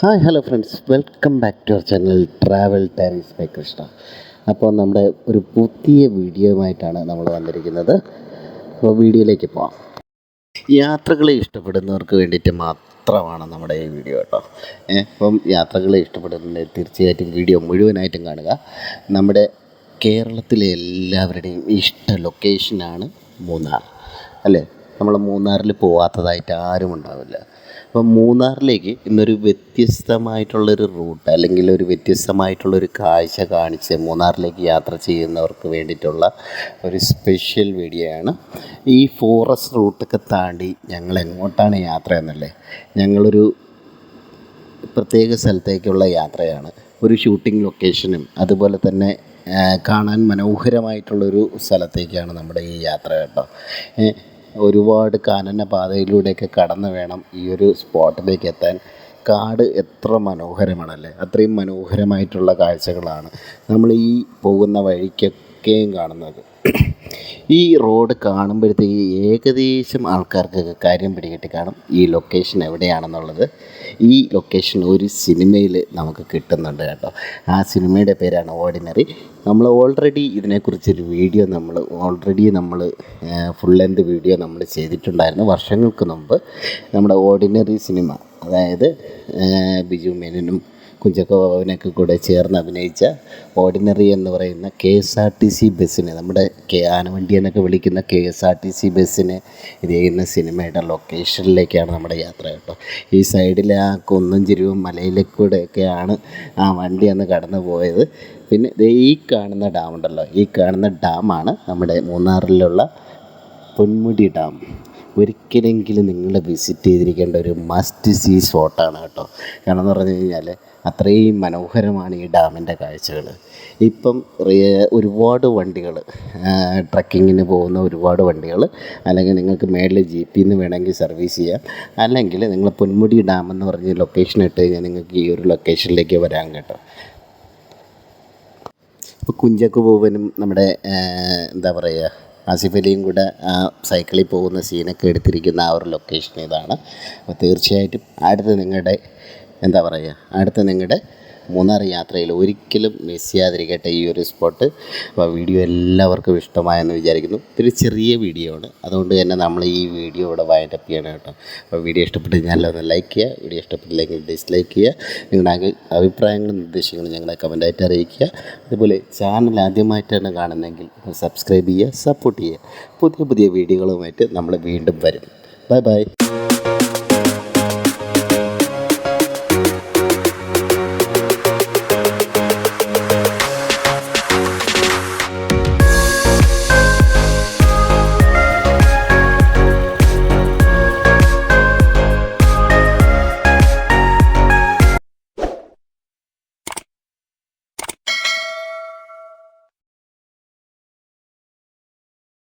Hi hello friends. Welcome back to our channel travel ടാരീസ് by Krishna. അപ്പോൾ നമ്മുടെ ഒരു പുതിയ വീഡിയോയുമായിട്ടാണ് നമ്മൾ വന്നിരിക്കുന്നത്. അപ്പോൾ വീഡിയോയിലേക്ക് പോവാം. യാത്രകളെ ഇഷ്ടപ്പെടുന്നവർക്ക് വേണ്ടിയിട്ട് മാത്രമാണ് നമ്മുടെ ഈ വീഡിയോ കേട്ടോ. അപ്പം യാത്രകളെ ഇഷ്ടപ്പെടുന്നുണ്ടെങ്കിൽ തീർച്ചയായിട്ടും വീഡിയോ മുഴുവനായിട്ടും കാണുക. നമ്മുടെ കേരളത്തിലെ എല്ലാവരുടെയും ഇഷ്ട ലൊക്കേഷനാണ് മൂന്നാർ. അല്ലേ? നമ്മൾ മൂന്നാറിൽ പോവാത്തതായിട്ട് ആരും ഉണ്ടാവില്ല. അപ്പം മൂന്നാറിലേക്ക് ഇന്നൊരു വ്യത്യസ്തമായിട്ടുള്ളൊരു റൂട്ട് അല്ലെങ്കിൽ ഒരു വ്യത്യസ്തമായിട്ടുള്ളൊരു കാഴ്ച കാണിച്ച് മൂന്നാറിലേക്ക് യാത്ര ചെയ്യുന്നവർക്ക് വേണ്ടിയിട്ടുള്ള ഒരു സ്പെഷ്യൽ വീഡിയോ ആണ് ഈ ഫോറസ്റ്റ് റൂട്ടൊക്കെ താണ്ടി ഞങ്ങൾ എങ്ങോട്ടാണ് യാത്ര എന്നല്ലേ ഞങ്ങളൊരു പ്രത്യേക സ്ഥലത്തേക്കുള്ള യാത്രയാണ്. ഒരു ഷൂട്ടിംഗ് ലൊക്കേഷനും അതുപോലെ തന്നെ കാണാൻ മനോഹരമായിട്ടുള്ളൊരു സ്ഥലത്തേക്കാണ് നമ്മുടെ ഈ യാത്ര കേട്ടോ. ഒരുപാട് കാനന പാതയിലൂടെയൊക്കെ കടന്നു വേണം ഈ ഒരു സ്പോട്ടിലേക്ക് എത്താൻ. കാട് എത്ര മനോഹരമാണല്ലേ? അത്രയും മനോഹരമായിട്ടുള്ള കാഴ്ചകളാണ് നമ്മൾ ഈ പോകുന്ന വഴിക്കൊക്കെയും കാണുന്നത്. ഈ റോഡ് കാണുമ്പോഴത്തേക്ക് ഏകദേശം ആൾക്കാർക്കൊക്കെ കാര്യം പിടികിട്ടി കാണും. ഈ ലൊക്കേഷൻ എവിടെയാണെന്നുള്ളത്. ഈ ലൊക്കേഷൻ ഒരു സിനിമയിൽ നമുക്ക് കിട്ടുന്നുണ്ട് കേട്ടോ. ആ സിനിമയുടെ പേരാണ് ഓർഡിനറി നമ്മൾ ഓൾറെഡി ഇതിനെക്കുറിച്ചൊരു വീഡിയോ നമ്മൾ ഓൾറെഡി നമ്മൾ ഫുൾ ലെങ്ത് വീഡിയോ നമ്മൾ ചെയ്തിട്ടുണ്ടായിരുന്നു വർഷങ്ങൾക്ക് മുമ്പ്. നമ്മുടെ ഓർഡിനറി സിനിമ അതായത് ബിജു മേനനും കുഞ്ചാക്കോ കൂടെ ചേർന്ന് അഭിനയിച്ച ഓർഡിനറി എന്ന് പറയുന്ന K S R T C ബസ്സിന് നമ്മുടെ കെ ആനവണ്ടി എന്നൊക്കെ വിളിക്കുന്ന K S R T C ബസ്സിന് ഇത് ചെയ്യുന്ന സിനിമയുടെ ലൊക്കേഷനിലേക്കാണ് നമ്മുടെ യാത്ര കേട്ടോ. ഈ സൈഡിലെ ആ കുന്നും ചെരുവും മലയിലെ കൂടെയൊക്കെയാണ് ആ വണ്ടി അന്ന് കടന്നു പോയത്. പിന്നെ ഈ കാണുന്ന ഡാം ഉണ്ടല്ലോ ഈ കാണുന്ന ഡാമാണ് നമ്മുടെ മൂന്നാറിലുള്ള പൊന്മുടി ഡാം. ഒരിക്കലെങ്കിലും നിങ്ങൾ വിസിറ്റ് ചെയ്തിരിക്കേണ്ട ഒരു മസ്റ്റ് സീ സ്പോട്ടാണ് കേട്ടോ. കാരണം എന്ന് പറഞ്ഞു കഴിഞ്ഞാൽ അത്രയും മനോഹരമാണ് ഈ ഡാമിന്റെ കാഴ്ചകൾ ഇപ്പം ഒരുപാട് വണ്ടികൾ ട്രക്കിങ്ങിന് പോകുന്ന ഒരുപാട് വണ്ടികൾ അല്ലെങ്കിൽ നിങ്ങൾക്ക് മേളിൽ ജീപ്പിൽ നിന്ന് വേണമെങ്കിൽ സർവീസ് ചെയ്യാം. അല്ലെങ്കിൽ നിങ്ങൾ പൊന്മുടി ഡാം എന്ന് പറഞ്ഞ ലൊക്കേഷൻ ഇട്ട് കഴിഞ്ഞാൽ നിങ്ങൾക്ക് ഈ ഒരു ലൊക്കേഷനിലേക്ക് വരാൻ കേട്ടോ. ഇപ്പോൾ കുഞ്ചാക്കോ പോവനും നമ്മുടെ എന്താ പറയുക ആസിഫ് അലിയും കൂടെ ആ സൈക്കിളിൽ പോകുന്ന സീനൊക്കെ എടുത്തിരിക്കുന്ന ആ ഒരു ലൊക്കേഷൻ ഇതാണ്. അപ്പോൾ തീർച്ചയായിട്ടും അടുത്ത് നിങ്ങളുടെ എന്താ പറയുക അടുത്ത് നിങ്ങളുടെ മൂന്നാർ യാത്രയിൽ ഒരിക്കലും മിസ് ചെയ്യാതിരിക്കട്ടെ ഈ ഒരു സ്പോട്ട് അപ്പോൾ വീഡിയോ എല്ലാവർക്കും ഇഷ്ടമായെന്ന് വിചാരിക്കുന്നു. ഇതൊരു ചെറിയ വീഡിയോ ആണ്. അതുകൊണ്ട് തന്നെ നമ്മൾ ഈ വീഡിയോ ഇവിടെ വൈൻഡപ്പ് ചെയ്യണം കേട്ടോ. അപ്പോൾ വീഡിയോ ഇഷ്ടപ്പെട്ട് ഞാനെല്ലാം ഒന്ന് ലൈക്ക് ചെയ്യുക. വീഡിയോ ഇഷ്ടപ്പെട്ടില്ലെങ്കിൽ ഡിസ്ലൈക്ക് ചെയ്യുക. നിങ്ങളുടെ അഭി- അഭിപ്രായങ്ങളും നിർദ്ദേശങ്ങളും ഞങ്ങളെ കമന്റായിട്ട് അറിയിക്കുക. അതുപോലെ ചാനൽ ആദ്യമായിട്ടാണ് കാണുന്നതെങ്കിൽ സബ്സ്ക്രൈബ് ചെയ്യുക സപ്പോർട്ട് ചെയ്യുക. പുതിയ പുതിയ വീഡിയോകളുമായിട്ട് നമ്മൾ വീണ്ടും വരും. Bye bye